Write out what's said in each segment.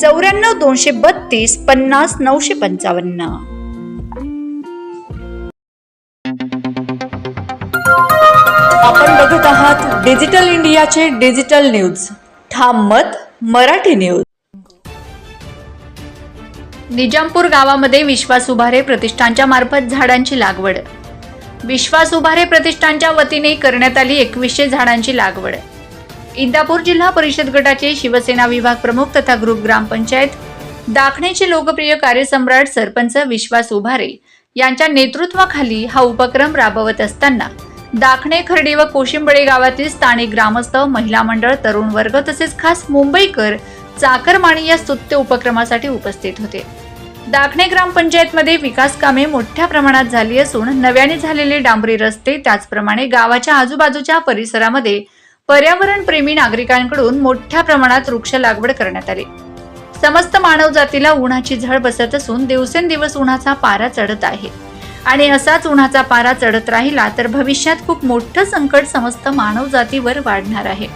चौऱ्याण्णव दोनशे बत्तीस पन्नास नऊशे पंचावन्न. आपण बघत आहात डिजिटल इंडियाचे डिजिटल न्यूज. ठाम मत मराठी न्यूज. निजामपूर गावामध्ये विश्वास उभारे प्रतिष्ठानच्या मार्फत झाडांची लागवड. विश्वास उभारे प्रतिष्ठानच्या वतीने करण्यात आली एकवीसशे झाडांची लागवड. इंदापूर जिल्हा परिषद गटाचे शिवसेना विभाग प्रमुख तथा ग्रुप ग्रामपंचायत दाखणेचे लोकप्रिय कार्यसम्राट सरपंच विश्वास उभारे यांच्या नेतृत्वाखाली हा उपक्रम राबवत असताना दाखणे खर्डी व कोशिंबळे गावातील स्थानिक ग्रामस्थ महिला मंडळ तरुण वर्ग तसेच खास मुंबईकर चाकरमाणी या स्तुत्य उपक्रमासाठी उपस्थित होते. दाखणे ग्रामपंचायतमध्ये विकास कामे मोठ्या प्रमाणात झाली असून नव्याने झालेले डांबरी रस्ते त्याचप्रमाणे गावाच्या आजूबाजूच्या परिसरामध्ये पर्यावरणप्रेमी नागरिकांकडून मोठ्या प्रमाणात वृक्ष लागवड करण्यात आली. समस्त मानव जातीला उन्हाची झळ बसत असून दिवसेंदिवस उन्हाचा पारा चढत आहे. आणि असाच उन्हाचा पारा चढत राहिला तर भविष्यात खूप मोठं संकट समस्त मानव जातीवर वाढणार आहे.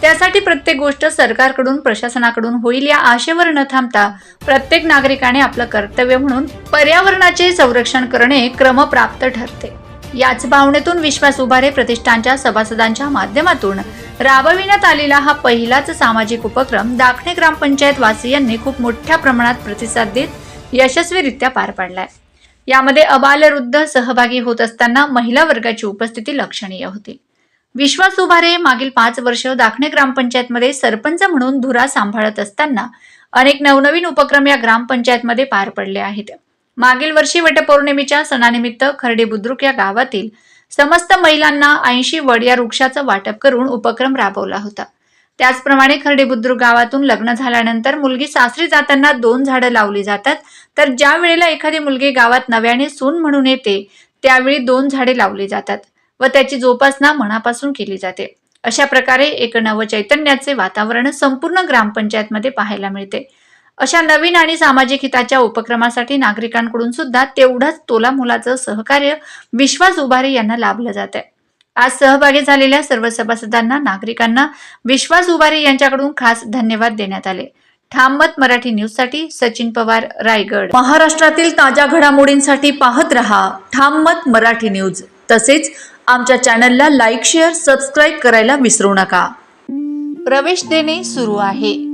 त्यासाठी प्रत्येक गोष्ट सरकारकडून प्रशासनाकडून होईल या आशेवर न थांबता प्रत्येक नागरिकाने आपलं कर्तव्य म्हणून पर्यावरणाचे संरक्षण करणे क्रमप्राप्त ठरते. याच भावनेतून विश्वास उभारे प्रतिष्ठानच्या सभासदांच्या माध्यमातून राबविण्यात आलेला हा पहिलाच सामाजिक उपक्रम दाखणे ग्रामपंचायत वासियांनी खूप मोठ्या प्रमाणात प्रतिसाद देत यशस्वीरित्या पार पाडलाय. यामध्ये अबालवृद्ध सहभागी होत असताना महिला वर्गाची उपस्थिती लक्षणीय होती. विश्वास उभारे मागील पाच वर्ष दाखणे ग्रामपंचायतमध्ये सरपंच म्हणून धुरा सांभाळत असताना अनेक नवनवीन उपक्रम या ग्रामपंचायतमध्ये पार पडले आहेत. मागील वर्षी वटपौर्णिमेच्या सणानिमित्त खर्डे बुद्रुक या गावातील समस्त महिलांना ऐंशी वड या वृक्षाचं वाटप करून उपक्रम राबवला होता. त्याचप्रमाणे खर्डे बुद्रुक गावातून लग्न झाल्यानंतर मुलगी सासरी जाताना दोन झाडं लावली जातात. तर ज्या वेळेला एखादी मुलगी गावात नव्याने सून म्हणून येते त्यावेळी दोन झाडे लावली जातात व त्याची जोपासना मनापासून केली जाते. अशा प्रकारे एक नवचैतन्याचे वातावरण संपूर्ण ग्रामपंचायतमध्ये पाहायला मिळते. अशा नवीन आणि सामाजिक हिताच्या उपक्रमासाठी नागरिकांकडून सुद्धा तेवढंच तोला मुलाचं सहकार्य विश्वास उभारे यांना लाभलं जात आहे आज सहभागी झालेल्या सर्व सभासदांना नागरिकांना विश्वास उभारे यांच्याकडून खास धन्यवाद देण्यात आले. ठाममत मराठी न्यूजसाठी सचिन पवार रायगड. महाराष्ट्रातील ताज्या घडामोडींसाठी पाहत रहा ठाममत मराठी न्यूज. तसेच आमच्या चॅनलला लाईक शेअर सबस्क्राईब करायला विसरू नका. प्रवेश देणे सुरू आहे.